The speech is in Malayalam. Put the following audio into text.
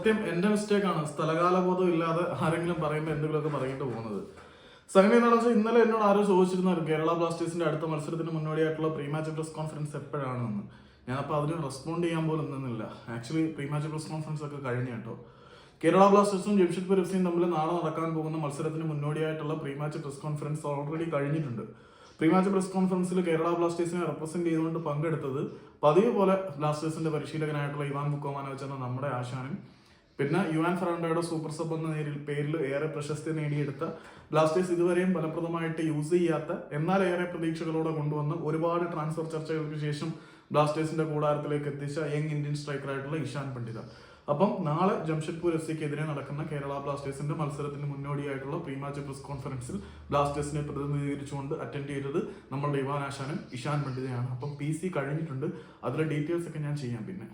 സത്യം എന്റെ മിസ്റ്റേക്ക് ആണ്. സ്ഥലകാലബോധം ഇല്ലാതെ ആരെങ്കിലും പറയുമ്പോൾ എന്തെങ്കിലുമൊക്കെ പറഞ്ഞിട്ട് പോകുന്നത്. സംഗതി എന്താണെന്ന് വെച്ചാൽ ഇന്നലെ എന്നോട് ആരോ ചോദിച്ചിരുന്നു കേരള ബ്ലാസ്റ്റേഴ്സിന്റെ അടുത്ത മത്സരത്തിന് മുന്നോടിയായിട്ടുള്ള പ്രീ മാച്ച് പ്രസ് കോൺഫറൻസ് എപ്പോഴാണെന്ന്. ഞാനപ്പോൾ അതിന് റെസ്പോണ്ട് ചെയ്യാൻ പോലും നിന്നില്ല. Actually pre match press conference ഒക്കെ കഴിഞ്ഞു കേട്ടോ. കേരള ബ്ലാസ്റ്റേഴ്സും ജംഷഡ്പൂർ എഫ് തമ്മിൽ നാളെ നടക്കാൻ പോകുന്ന മത്സരത്തിന് മുന്നോടിയായിട്ടുള്ള pre match press conference already കഴിഞ്ഞിട്ടുണ്ട്. പ്രീ മാച്ച് പ്രസ് കോൺഫറൻസിൽ കേരള ബ്ലാസ്റ്റേഴ്സിനെ റെപ്രസെന്റ് ചെയ്തുകൊണ്ട് പങ്കെടുത്തത് പതിവ് പോലെ ബ്ലാസ്റ്റേഴ്സിന്റെ പരിശീലകനായിട്ടുള്ള ഇവാൻ മുക്കോമാനോ എന്ന നമ്മുടെ ആശാനും പിന്നെ യുവാൻ ഫെറാണ്ടോയുടെ സൂപ്പർ സബ് എന്ന നേരിൽ പേരിൽ ഏറെ പ്രശസ്തി നേടിയെടുത്ത ബ്ലാസ്റ്റേഴ്സ് ഇതുവരെയും ഫലപ്രദമായിട്ട് യൂസ് ചെയ്യാത്ത എന്നാൽ ഏറെ പ്രതീക്ഷകളോടെ കൊണ്ടുവന്ന് ഒരുപാട് ട്രാൻസ്ഫർ ചർച്ചകൾക്ക് ശേഷം ബ്ലാസ്റ്റേഴ്സിന്റെ കൂടാരത്തിലേക്ക് എത്തിച്ച യങ് ഇന്ത്യൻ സ്ട്രൈക്കറായിട്ടുള്ള ഇഷാൻ പണ്ഡിത. അപ്പം നാളെ ജംഷഡ്പൂർ എഫ് സിക്കെതിരെ നടക്കുന്ന കേരള ബ്ലാസ്റ്റേഴ്സിന്റെ മത്സരത്തിന് മുന്നോടിയായിട്ടുള്ള പ്രീമാച്ച് പ്രസ് കോൺഫറൻസിൽ ബ്ലാസ്റ്റേഴ്സിനെ പ്രതിനിധീകരിച്ചുകൊണ്ട് അറ്റൻഡ് ചെയ്തത് നമ്മളുടെ ഇവാൻ ആശാനും ഇഷാൻ പണ്ഡിതയാണ്. അപ്പം പി സി കഴിഞ്ഞിട്ടുണ്ട്. അതിലെ ഡീറ്റെയിൽസ് ഒക്കെ ഞാൻ ചെയ്യാം പിന്നെ.